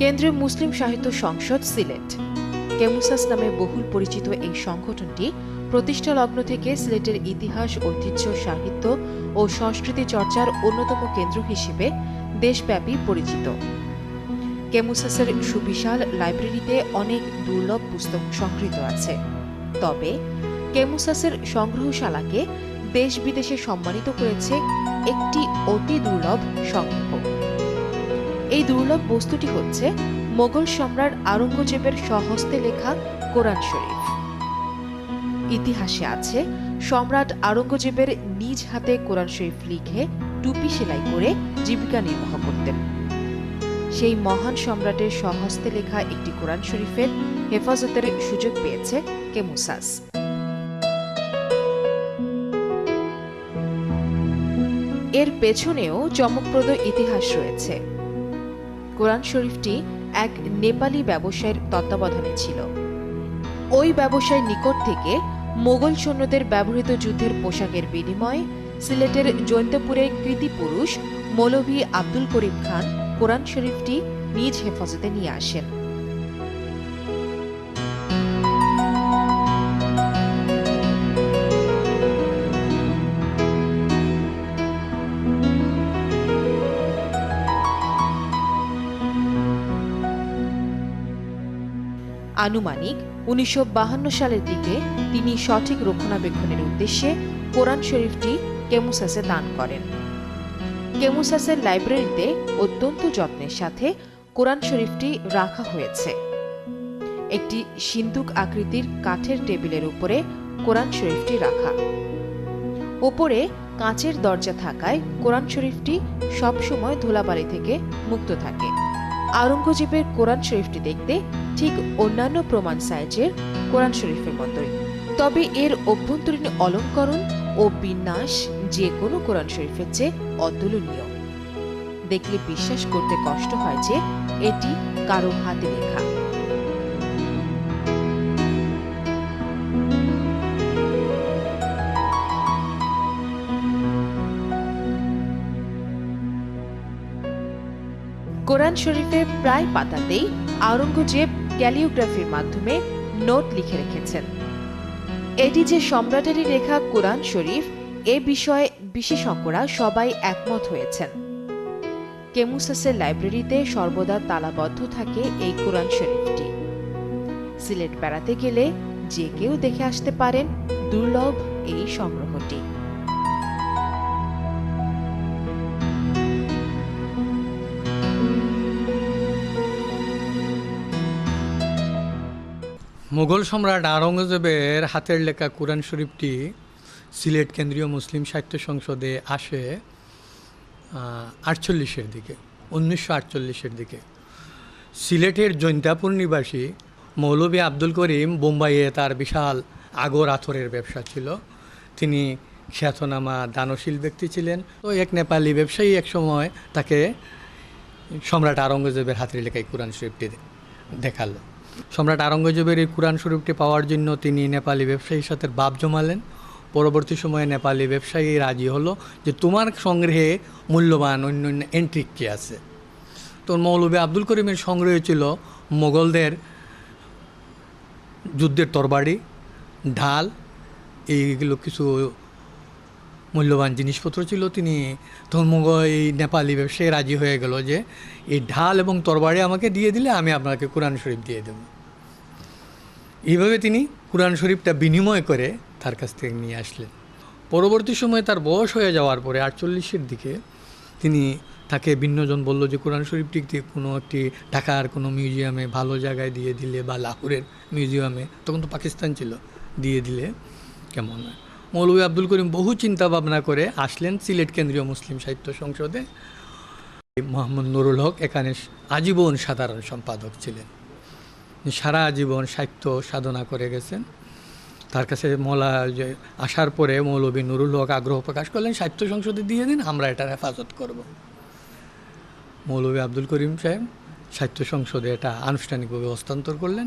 কেন্দ্রীয় মুসলিম সাহিত্য সংসদ, সিলেট। কেমুসাস নামে বহুল পরিচিত এই সংগঠনটি প্রতিষ্ঠা লগ্ন থেকে সিলেটের ইতিহাস, ঐতিহ্য, সাহিত্য ও সংস্কৃতি চর্চার অন্যতম কেন্দ্র হিসেবে দেশব্যাপী পরিচিত। কেমুসাসের সুবিশাল লাইব্রেরিতে অনেক দুর্লভ পুস্তক সংগৃহীত আছে। তবে কেমুসাসের সংগ্রহশালাকে দেশ বিদেশে সম্মানিত করেছে একটি অতি দুর্লভ সংগ্রহ। এই দুর্লভ বস্তুটি হচ্ছে মোগল সম্রাট আরঙ্গজেবের স্বহস্তে লেখা কোরআন শরীফ। ইতিহাসে আছে, সম্রাট আওরঙ্গজেবের নিজ হাতে কোরআন শরীফ লিখে টুপি সেলাই করে জীবিকা নির্বাহ করতেন। সেই মহান সম্রাটের স্বহস্তে লেখা একটি কোরআন শরীফের হেফাজতের সুযোগ পেয়েছে কেমুসাস এর পেছনেও চমকপ্রদ ইতিহাস রয়েছে। কোরআন শরীফটি এক নেপালি ব্যবসায়ীর তত্ত্বাবধানে ছিল। ওই ব্যবসায়ীর নিকট থেকে মোগল সৈন্যদের ব্যবহৃত যুদ্ধের পোশাকের বিনিময়ে সিলেটের জৈন্তপুরের কৃতি পুরুষ মৌলভী আব্দুল করিম খান কোরআন শরীফটি নিজ হেফাজতে নিয়ে আসেন। আনুমানিক উনিশশো সালের দিকে তিনি সঠিক রক্ষণাবেক্ষণের উদ্দেশ্যে কোরআন শরীফটি কেমুসাসে দান করেন। কেমুসাসের লাইব্রেরিতে অত্যন্ত যত্নের সাথে কোরআন শরীফটি রাখা হয়েছে। একটি সিন্দুক আকৃতির কাঠের টেবিলের উপরে কোরআন শরীফটি রাখা। ওপরে কাঁচের দরজা থাকায় কোরআন শরীফটি সবসময় ধুলাবালি থেকে মুক্ত থাকে। আওরঙ্গজেবের কোরআন শরীফটি দেখতে ঠিক অন্যান্য প্রমাণ সাইজের কোরআন শরীফের মতোই। তবে এর অভ্যন্তরীণ অলঙ্করণ ও বিন্যাস যে কোনো কোরআন শরীফের চেয়ে অতুলনীয়। দেখলে বিশ্বাস করতে কষ্ট হয় যে এটি কারও হাতে লেখা। কোরআন শরীফের প্রায় পাতাতেই আওরঙ্গজেব ক্যালিওগ্রাফির মাধ্যমে নোট লিখে রেখেছেন। এটি যে সম্রাটেরই লেখা কোরআন শরীফ, এ বিষয়ে বিশেষজ্ঞরা সবাই একমত হয়েছেন। কেমুসাসের লাইব্রেরিতে সর্বদা তালাবদ্ধ থাকে এই কোরআন শরীফটি। সিলেট বেড়াতে গেলে যে কেউ দেখে আসতে পারেন দুর্লভ এই সংগ্রহটি। মুঘল সম্রাট আওরঙ্গজেবের হাতের লেখা কোরআন শরীফটি সিলেট কেন্দ্রীয় মুসলিম সাহিত্য সংসদে আসে আটচল্লিশের দিকে, উনিশশো আটচল্লিশের দিকে। সিলেটের জৈন্তাপুর নিবাসী মৌলভী আব্দুল করিম বোম্বাইয়ে তার বিশাল আগর আথরের ব্যবসা ছিল। তিনি খ্যাতনামা দানশীল ব্যক্তি ছিলেন। তো এক নেপালি ব্যবসায়ী এক সময় তাকে সম্রাট আওরঙ্গজেবের হাতের লেখায় কোরআন শরীফটি দেখাল। সম্রাট আরঙ্গজেবের এই কোরআন শরীফটি পাওয়ার জন্য তিনি নেপালি ব্যবসায়ীর সাথে বাপ জমালেন। পরবর্তী সময়ে নেপালি ব্যবসায়ী রাজি হলো যে তোমার সংগ্রহে মূল্যবান অন্য অন্য এন্ট্রিক কি আছে। তো মৌলভী আব্দুল করিমের সংগ্রহ ছিল মোগলদের যুদ্ধের তরবারি, ঢাল, এইগুলো কিছু মূল্যবান জিনিসপত্র ছিল, তিনি ধর্মগয় এই নেপালি ব্যবসায়ী রাজি হয়ে গেল যে, এই ঢাল এবং তরবারি আমাকে দিয়ে দিলে আমি আপনাকে কোরআন শরীফ দিয়ে দেব। এইভাবে তিনি কোরআন শরীফটা বিনিময় করে তার কাছ থেকে নিয়ে আসলেন। পরবর্তী সময়ে তার বয়স হয়ে যাওয়ার পরে আটচল্লিশের দিকে তিনি তাকে ভিন্নজন বলল যে, কোরআন শরীফটি কোনো একটি ঢাকার কোনো মিউজিয়ামে ভালো জায়গায় দিয়ে দিলে বা লাহোরের মিউজিয়ামে? তখন তো পাকিস্তান ছিল, দিয়ে দিলে কেমন হয়? মৌলভী আব্দুল করিম বহু চিন্তা ভাবনা করে আসলেন সিলেট কেন্দ্রীয় মুসলিম সাহিত্য সংসদে। মোহাম্মদ নুরুল হক এখানে আজীবন সাধারণ সম্পাদক ছিলেন। সারা জীবন সাহিত্য সাধনা করে গেছেন। তার কাছে মৌলা আসার পরে মৌলবী নুরুল হক আগ্রহ প্রকাশ করলেন, সাহিত্য সংসদে দিয়ে দিন, আমরা এটার হেফাজত করব। মৌলবী আব্দুল করিম সাহেব সাহিত্য সংসদে এটা আনুষ্ঠানিকভাবে হস্তান্তর করলেন।